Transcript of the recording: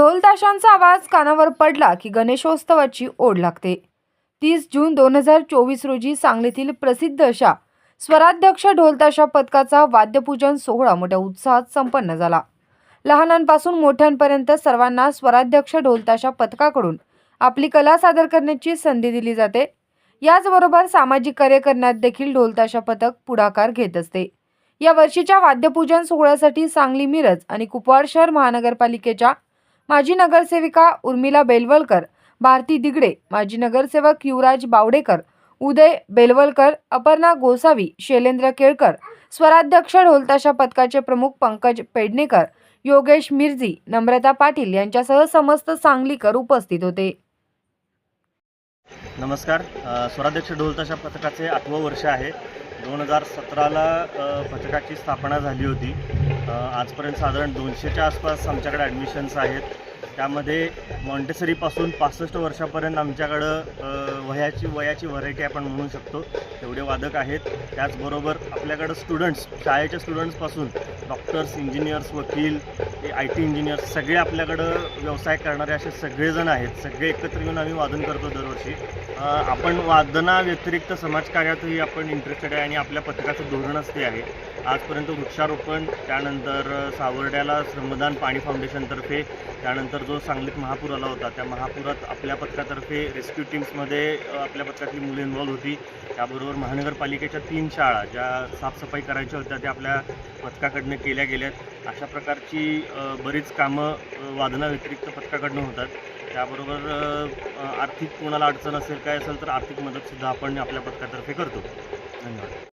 ढोलताशांचा आवाज कानावर पडला की गणेशोत्सवाची ओढ लागते. तीस जून दोन हजार चोवीस रोजी सांगलीतील प्रसिद्ध अशा स्वराध्यक्ष ढोलताशा पथकाचा वाद्यपूजन सोहळा मोठ्या उत्साहात संपन्न झाला. लहानांपासून मोठ्यांपर्यंत सर्वांना स्वराध्यक्ष ढोलताशा पथकाकडून आपली कला सादर करण्याची संधी दिली जाते. याचबरोबर सामाजिक कार्य करण्यात देखील ढोलताशा पथक पुढाकार घेत असते. या वर्षीच्या वाद्यपूजन सोहळ्यासाठी सांगली मिरज आणि कुपवाड शहर महानगरपालिकेच्या माजी नगरसेविका उर्मिला बेलवलकर भारती दिगडे माजी नगरसेवक युवराज बावडेकर उदय बेलवलकर अपर्णा गोसावी शैलेंद्र केळकर स्वराध्यक्ष ढोलताशा पथकाचे प्रमुख पंकज पेडणेकर योगेश मिर्जी नम्रता पाटील यांच्यासह समस्त सांगलीकर उपस्थित होते. नमस्कार. स्वराध्यक्ष ढोलताशा पथकाचे आठवं वर्ष आहे. दोन हजार सतराला पथकाची स्थापना झाली होती. आजपर्यंत साधारण दोनशेच्या आसपास आमच्याकडे ॲडमिशन्स आहेत. त्यामध्ये मॉन्टेसरीपासून पासष्ट वर्षापर्यंत आमच्याकडं वयाची वयाची व्हरायटी आपण म्हणू शकतो. तेवढे वादक आहेत. त्याचबरोबर आपल्याकडं स्टुडंट्स शाळेच्या स्टुडंट्सपासून डॉक्टर्स इंजिनियर्स वकील आय टी इंजिनियर्स सगळे आपल्याकडं व्यवसाय करणारे असे सगळेजण आहेत. सगळे एकत्र येऊन आम्ही वादन करतो दरवर्षी. आपण वादनाव्यतिरिक्त समाजकार्यातही आपण इंटरेस्टेड आहे आणि आपल्या पथकाचं धोरणच ते आहे. आजपर्यंत वृक्षारोपण त्यानंतर सावर्ड्याला श्रमदान पाणी फाउंडेशनतर्फे त्यानंतर जो सांगलीत महापूर आला होता त्या महापुरात आपल्या पथकातर्फे रेस्क्यू टीम्समध्ये आपल्या पथकातली मुलं इन्व्हॉल्व होती. त्याबरोबर महानगरपालिकेच्या तीन शाळा ज्या साफसफाई करायच्या होत्या त्या आपल्या पथकाकडनं केल्या गेल्यात. अशा प्रकारची बरीच कामं वादनाव्यतिरिक्त पथकाकडनं होतात. त्याबरोबर आर्थिक कोणाला अडचण असेल काय असेल तर आर्थिक मदतसुद्धा आपण आपल्या पथकातर्फे करतो. धन्यवाद.